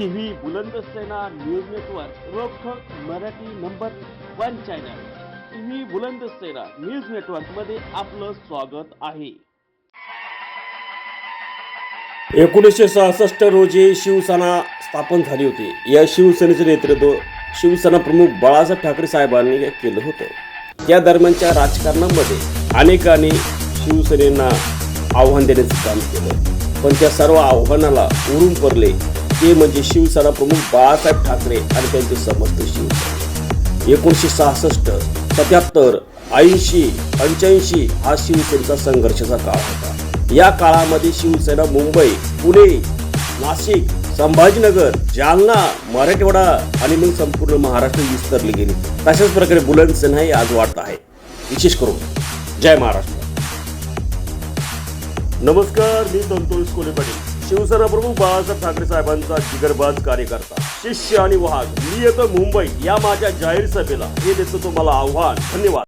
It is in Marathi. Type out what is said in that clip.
TV V Bulandsena news network रोखक Marathi number one channel. TV V Bulandsena news नेटवर्कमध्ये आपलं स्वागत आहे. एकोणीसशे सहासष्ट रोजी शिवसेना स्थापन झाली होती. या शिवसेनेचे नेतृत्व शिवसेना प्रमुख बाळासाहेब ठाकरे साहेबांनी केलं होतं. त्या दरम्यानच्या राजकारणामध्ये अनेकांनी शिवसेनेना आव्हान देण्याचं काम केलं. पण त्या सर्व आव्हानाला उरून पडले ते म्हणजे शिवसेना प्रमुख बाळासाहेब ठाकरे आणि त्यांचे समस्त शिवसेना. एकोणीसशे सहासष्ट सत्याहत्तर ऐंशी पंच्याऐंशी हा शिवसेनेचा संघर्षाचा काळ होता. या काळामध्ये शिवसेना मुंबई पुणे नाशिक संभाजीनगर जालना मराठवाडा आणि मग संपूर्ण महाराष्ट्र विस्तारली गेली. तशाच प्रकारे बुलंद सेना आज वाढत आहे. विशेष करून जय महाराष्ट्र. नमस्कार मी संतोष कोले पाटील शिवसेना प्रमुख बाळासाहेब ठाकरे साहेबांचा जिगरबाज कार्यकर्ता शिष्य आणि वाहक मी येतो मुंबई या माझ्या जाहीर सभेला. हे देतो तुम्हाला आव्हान. धन्यवाद.